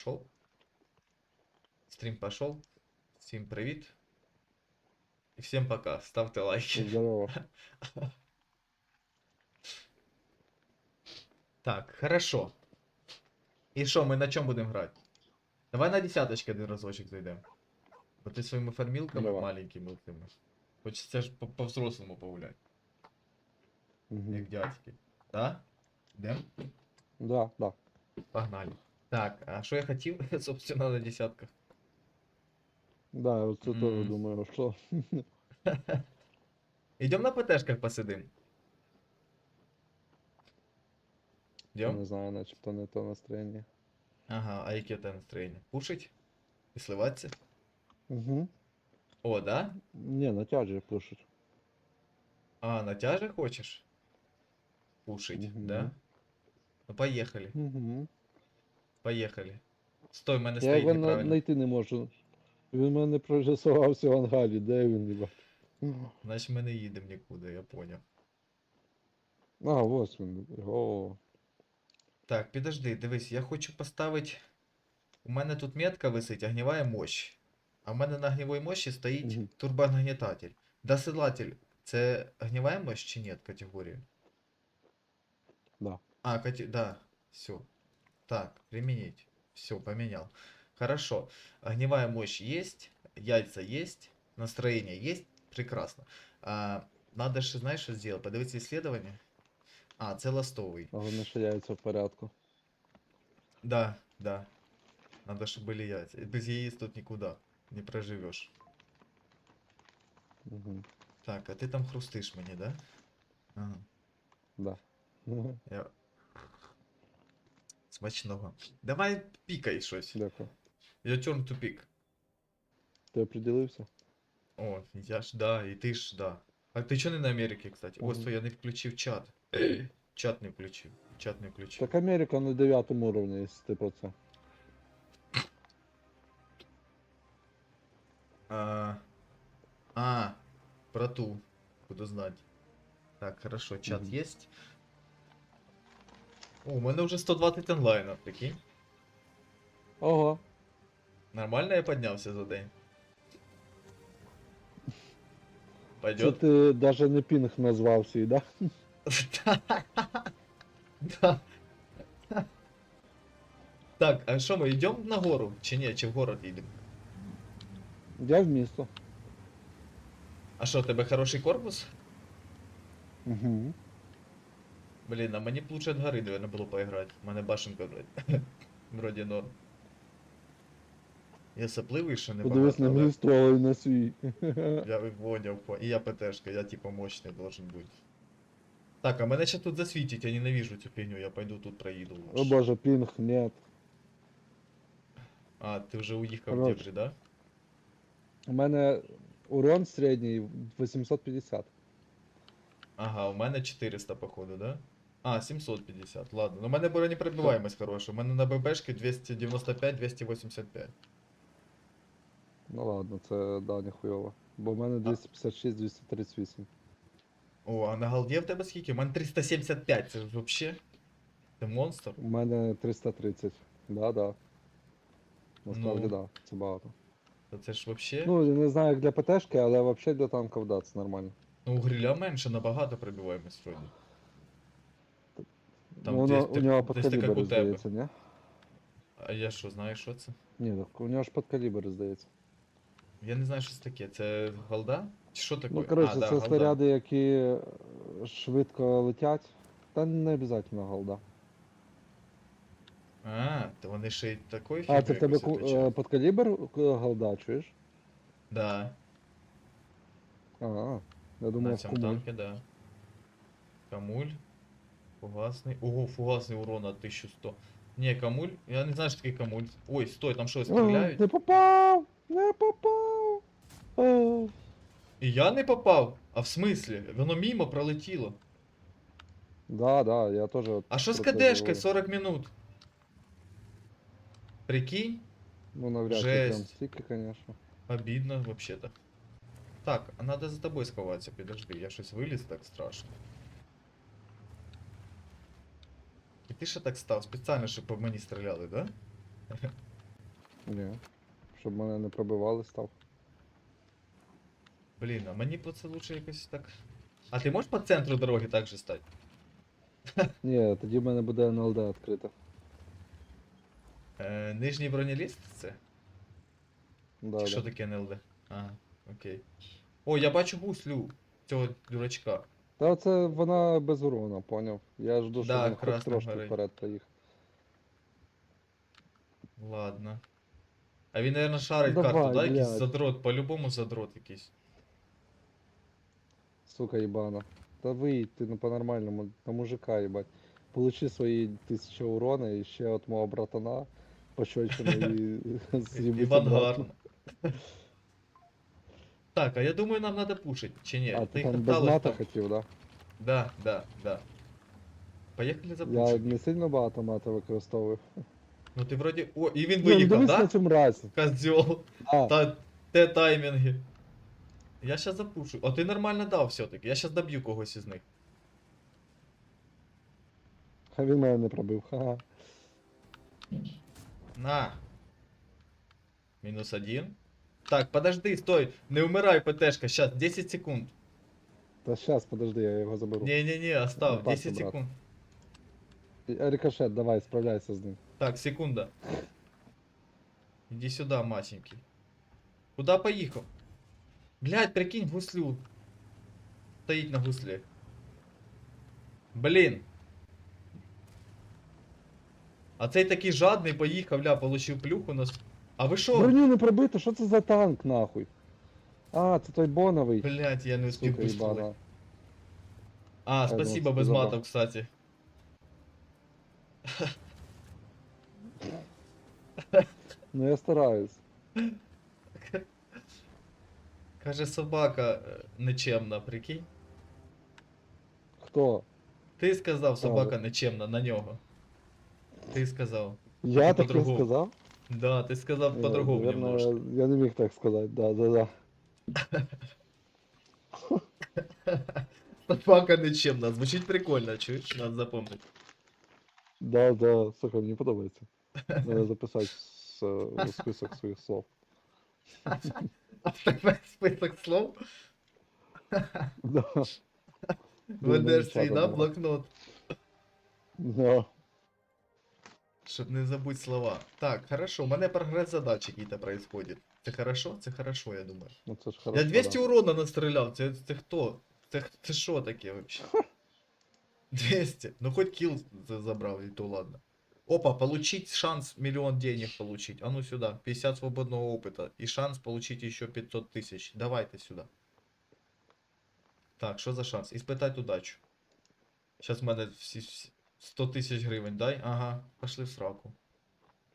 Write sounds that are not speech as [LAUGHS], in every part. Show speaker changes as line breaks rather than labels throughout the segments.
Пошел. Стрим пошел. Всем привет. И всем пока. Ставьте лайки.
Здорово. [LAUGHS]
Так, хорошо. І що, ми на чому будемо грати? Давай на десяточки один разочек зайдемо. Бо ти своїми фармілками
Давай.
маленькими тими. Хочеться ж по- по-взрослому погуляти,
Мгм.
як дядьки. Да? Йдем?
Да, да.
Погнали. Так, а що я хотів, [LAUGHS] собственно, на десятках?
Да, я вот это тоже
М.
думаю, что... [LAUGHS]
Идем на ПТшках посидим.
Я
Идем?
не знаю, начебто не то настроєння.
Ага, а яке те настроєння? Пушить? І сливатися?
Угу.
О, да?
Не, на тяжі пишуть.
А, на тяже хочеш? Пушить,
Мгм.
да? Ну поехали,
Угу.
Поехали. Стой, в мене
Я
стоїть
його на-
неправильно.
знайти не можу. Він в мене прорисувався в ангалі, де він, їбать?
Значить ми не їдемо нікуди, я поняв.
А, ось він. О,
Так, підожди, дивись, я хочу поставити. У мене тут метка висить, огнівая мощь. А в мене на огнівій мощі стоїть
Мгм.
турбонагнітатель. Досилатель це огнівая мощь чи ні категорія?
да.
А, кати... да, все. Так, применить. Все, поменял. Хорошо. Огневая мощь есть, яйца есть, настроение есть. Прекрасно. А, надо же, знаешь, что сделать? Подивитися исследование. А, це ластовый.
Головне, що яйця в порядку.
Да, да. Надо, чтобы были яйца. Без яиц тут никуда не проживешь.
Угу.
Так, а ты там хрустишь мне, да? Ага.
Да.
Я... Смачного. Давай пікай щось.
Дякую.
Я turn to pick.
Ти определився?
О, я ж, да, и ты ж, да. А ты чё не на Америке, кстати? О,
Мгм.
стой, я не включив чат. [CLEARS THROAT] Чат не включив. Чат не включив.
Так Америка на дев'ятому уровні, якщо ти про це.
А, а, про ту. Буду знать. Так, хорошо, чат
Мгм.
есть. О, у мене вже 120 онлайна, прикинь.
Ого.
Нормально я поднявся за день.
Це
Пойдет?
ти даже не пінг назвав свій, да?
Да. Так, а що ми йдемо на гору? Чи ні, чи в город їдемо?
Я в місто.
А що, у тебе хороший корпус?
Угу.
Блін, а мені б лучше від гори, наверное, було поіграти. У мене башенка, блядь. [LAUGHS] Вроді норм. Я сопливий, що не
Подивись на мій ствол і на свій. [LAUGHS]
Я поняв, по- і я ПТшка, я типа мощний должен бути. Так, а мене ще тут засвітить, я ненавижу цю фігню, я пойду тут проїду.
О боже, пінг, нет.
А, ти вже уїхав
Хорош.
держи, да?
У мене урон середній 850.
Ага, у мене 400, походу, да? А, 750, ладно. Ну, у мене бронепробиваємость хороша. У мене на ББшки 295-285.
Ну ладно, це да, ніхуйово. Бо в мене 256-238.
О, а на голді в тебе скільки? У мене 375, це ж вообще. Ти монстр.
У мене 330. Да, да. Насправді
Ну.
да, це багато.
Та Це ж вообще.
Ну, я не знаю як для ПТшки, але взагалі для танків да, це нормально.
Ну, у гриля менше набагато пробиваємость вроді. Там
ну, воно,
десь
у нього
десь
під калібр,
у тебе.
здається, ні?
А я що, знаю, що це?
Ні, так у нього ж під калібр, здається.
Я не знаю, що це таке. Це голда? Чи що таке?
Ну, коротше,
а,
це
голда.
снаряди, які е, швидко летять. Та не обов'язково голда.
А, то вони ще й такої
А, це в тебе ку- е, під калібр голда, чуєш?
Да,
А, я думаю,
на
думав,
цьому
кумуль.
танке, да. Камуль. Фугасний. Ого, фугасний урон от 1100. Не, камуль. Я не знаю, що таке камуль. Ой, стой, там що,
А,
стріляють?
Не попав! Не попав!
І я не попав. А в смислі? Воно мимо пролетіло.
Да, да, я от
А що з КДшкою 40 минут? Прикинь?
Ну, навряд чи прям стільки, звісно.
Обидно вообще-то. Так, а надо за тобой сховатися, підожди, я щось виліз так страшно. І ти ще так став, спеціально, щоб по мені стріляли, да?
Ні. Щоб мене не пробивали став.
Блін, а мені б це лучше якось так. А ти можеш по центру дороги так же стати?
Ні, тоді в мене буде НЛД відкрита.
Е, нижній бронеліст це?
Да,
Чи що
да.
таке НЛД? Ага, окей. О, я бачу гуслю цього дурачка.
Та це вона без урона, поняв. Я жду, що
Да,
він хоч трошки
горить.
вперед поїхав.
Ладно. А він, наверное, шарить
Давай,
карту, да? Якийсь
блядь.
задрот, по-любому задрот якийсь.
Сука їбана. Та виїдь ти ну, по-нормальному, на мужика їбать. Получи свої тисячі урона і ще от мого братана пощечину [LAUGHS] і з'їбись
Іван
обратно.
гарно. Так, а я думаю, нам надо пушить, чи ні?
А
їх
там без мата хотів, да?
Да, да, да. Поїхали
Я
запушимо.
не сильно багато мата використовую.
Ну ти вроді. О, і він
Ну,
виїхав,
дивись
да?
цю мразь.
Козьол.
А,
Та те таймінги. Я щас запушу. О, ти нормально дав все-таки. Я щас доб'ю когось із них.
а він мене не пробив. Ха-ха.
На. Мінус один. Так, подожди, стой. Не вмирай, ПТшка. Щас, 10 секунд.
Та щас, подожди, я його заберу.
Не-не-не, остав.
Ну, так,
10
брат.
секунд.
Е, Рикошет, давай, справляйся з ним.
Так, секунда. Иди сюда, масенький. Куда поехал? Блять, прикинь, гуслю. Стоит на гусле. Блин. А цей такий жадний поїхав, ля, получив плюху нас. А ви що?
Броню не пробито, що це за танк, нахуй? А, це той боновий.
Блять, я не успів
Сука їбана.
А, спасибо,
ти
без
забрав.
матов, кстати.
Ну я стараюсь.
Каже, собака е, нечемна, прикинь.
Хто?
Ти сказав, собака
ви-
нечемна на нього. Ти сказав.
Я так не
по-другому.
сказав?
Да, ти сказав
Е,
по-другому
наверно,
немножко.
Я не міг так сказати, да, да, да. [LAUGHS]
Собака нечемна. Звучить прикольно, чуєш? Надо запомнити.
Да, да, сука, мені подобається. Треба записати с- у список своїх слов. [LAUGHS]
А в тебе список слов [LAUGHS]
Да.
ведеш свій, да, блокнот,
Да.
щоб не забудь слова. Так, хорошо, у мене прогрес задач який-то происходит. Це хорошо? Це хорошо, я думаю.
Ну це ж хорошо.
Я 200
да.
урона настріляв, це, це хто? Це, це що таке вообще? [LAUGHS] 200. Ну хоть килл за- забрал, и то ладно. Опа, получить шанс миллион денег получить. А ну сюда, 50 свободного опыта. И шанс получить еще 500 тысяч. Давайте сюда. Так, что за шанс? Испытать удачу. Сейчас в мене всі, всі 100 тысяч гривень, дай? Ага, пошли в сраку.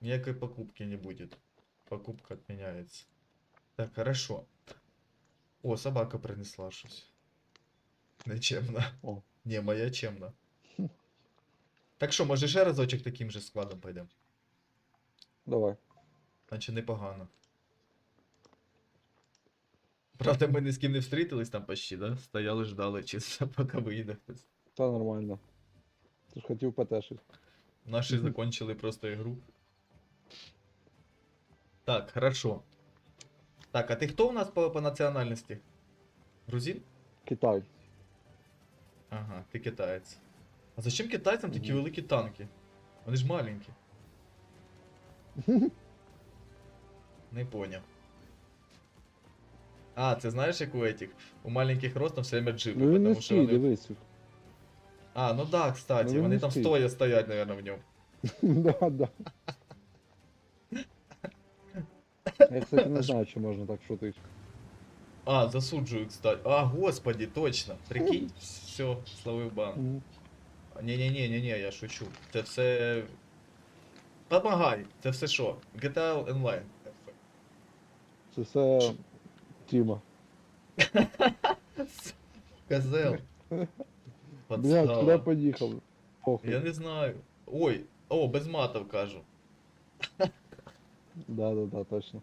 Никакой покупки не будет. Покупка отменяется. Так, хорошо. О, собака принесла щось. Нечемно.
О.
Не, моя чемна. Так що, може ще разочок таким же складом пойдемо?
Давай.
Наче непогано. Правда, ми ні з ким не встрітились там почти, да? Стояли, ждали, чисто поки вийде хтось.
Та нормально. Ж хотів потешити.
Наші закончили просто ігру. Так, хорошо. Так, а ти хто у нас по, по національності? Грузин?
Китай.
Ага, ти китаєць. А зачем китайцям такі
Мгм.
великі танки? Вони ж маленькі. [LAUGHS] Не поняв. А, це знаєш, як у этих? У маленьких ростом все время джипи,
Ну він не
потому що
стій,
вони...
дивись.
А, ну да, кстати,
Ну,
вони там стоя стоять, наверное, в ньому. [LAUGHS]
Да, да. Я, кстати, не знаю, чи можна так шутити.
А, засуджую, кстати. А, господи, точно. Прикинь, все, словив бан. Ні, я шучу. Це все. Помагай, це все що? GTA Online.
Це все Тіма.
Козел. [LAUGHS]
Блядь,
Подстава.
куди поїхав? Похуй.
Я не знаю. Ой, о, без матов кажу.
Да, да, да, точно.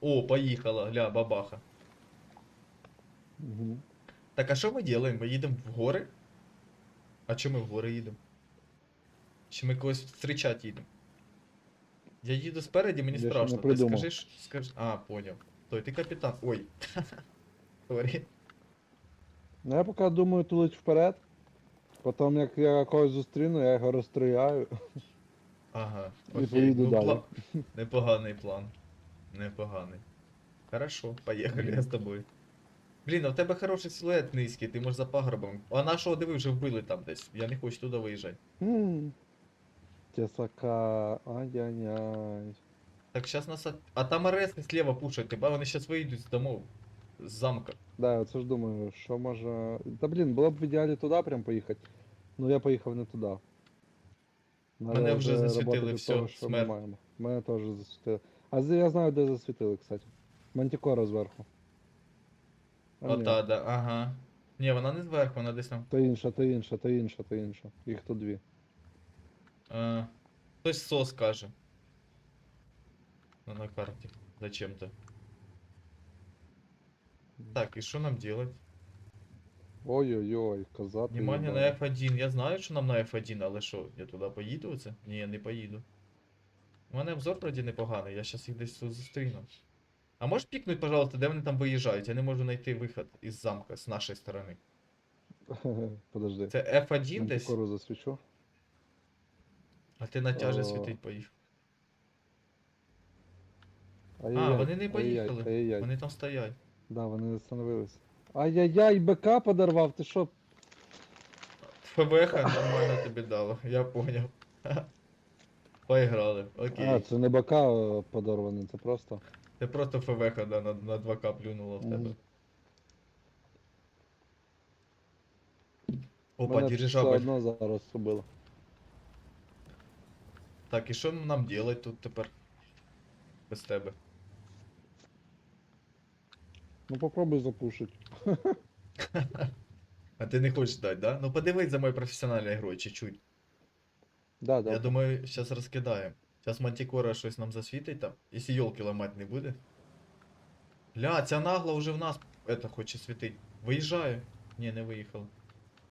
О, поїхала, гля, бабаха.
Угу.
Так, а що ми робимо? Ми їдемо в гори? А чому ми в гори їдемо? Чи ми когось зустрічати їдемо? Я їду спереді, мені
Я ще не
страшно. Ти
придумав.
скажи, ш- скажи. А, поняв. Той, ти капітан. Ой. [LAUGHS]
Ну я поки думаю тулить вперед. Потім як я когось зустріну, я його розстріляю.
Ага.
І
Окей.
поїду
Ну,
далі.
пла- Непоганий план. Непоганий. Хорошо, поїхали, я з тобою. Блін, а в тебе хороший силует низький, ти можеш за пагорбом. А нашого диви вже вбили там десь. Я не хочу туди виїжджати.
М. Тесака, ай-яй-яй.
Так, зараз нас. от- А там арест слева пушать, тебе вони зараз вийдуть з домов. З замка.
Да, я це ж думаю, що може. Та блін, було б в ідеалі туди прям поїхати. Ну я поїхав не туди. Надо
Мене вже засвітили, всьо,
того, що ми
смерть.
маємо. Мене теж засвітили. А з- я знаю, де засвітили, кстати. Мантикора зверху. А, ні,
Ота, да, ага. Ні, вона не зверху, вона десь там.
То інша, то інша, то інша, то інша. Їх тут дві.
А, хтось сос каже. Ну, на карті. Зачем-то. Так, і що нам делать?
Ой-ой-ой, казати.
Внимание на. F1. Я знаю, що нам на F1, але що, я туди поїду оце? Ні, я не поїду. У мене обзор вроді непоганий, я щас їх десь зустріну. А можеш пікнуть, пожалуйста, де вони там виїжджають? Я не можу знайти виход із замка з нашої сторони. [LAUGHS]
Подожди.
Це F1 десь,
Мантикору засвічу.
а ти на тяже світить поїхав.
Ай-яй-яй,
вони не поїхали. Вони там стоять.
Да, вони остановились. Ай-яй-яй, БК подорвав, ти що?
ФБХ нормально тобі дало, я поняв. [LAUGHS] Поіграли, окей.
А, це не БК е, подорваний, це просто.
Ти просто ФВХ да, на, на 2К плюнуло в тебе. Опа,
Мене все одно зараз зробило.
Так, і що нам делать тут тепер? Без тебе.
Ну попробуй запушить. [LAUGHS]
А ти не хочеш дати, да? Ну подивись за моєю професіональною грою чуть-чуть.
Да, да.
Я думаю, зараз розкидаємо. Зараз Мантикора щось нам засвітить там. Якщо йолки ламати не буде. Ля, ця нагла вже в нас это хоче світить. Виїжджає. Ні, не виїхала.